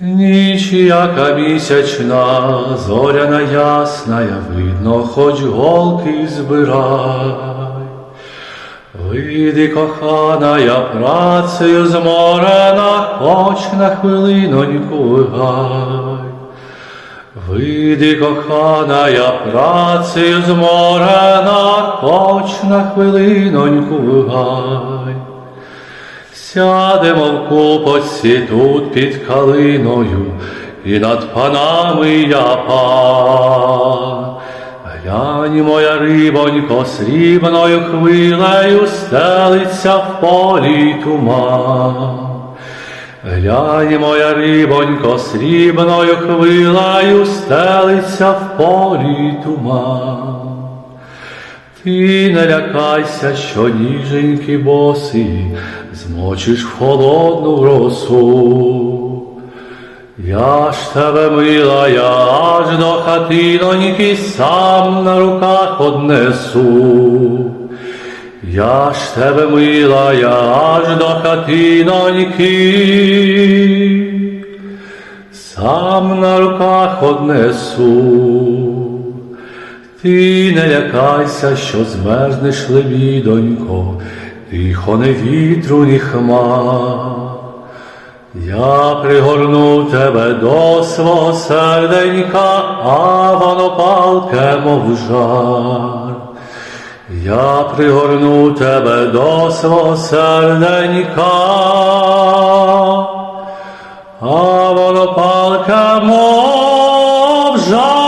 Ніч, яка місячна, зоряна ясна, видно, хоч голки збирай. Вийди, кохана, я працею зморена, хоч на хвилиноньку гай. Вийди, кохана, я працею зморена, хоч на хвилиноньку гай. Сядемо в купоці тут під калиною, і над панами я пан. Глянь, моя рибонько, срібною хвилею стелиться в полі туман. Глянь, моя рибонько, срібною хвилею стелиться в полі туман. Ти не лякайся, що ніженькі боси змочиш в холодну росу. Я ж тебе мила, я аж до хатиноньки сам на руках однесу. Я ж тебе мила, я аж до хатиноньки сам на руках однесу. Ти не лякайся, що змерзнеш лебідонько, тихо не вітру, ні хмар. Я пригорну тебе до свого серденька, а воно палке, мов жар. Я пригорну тебе до свого серденька, а воно палке, мов жар.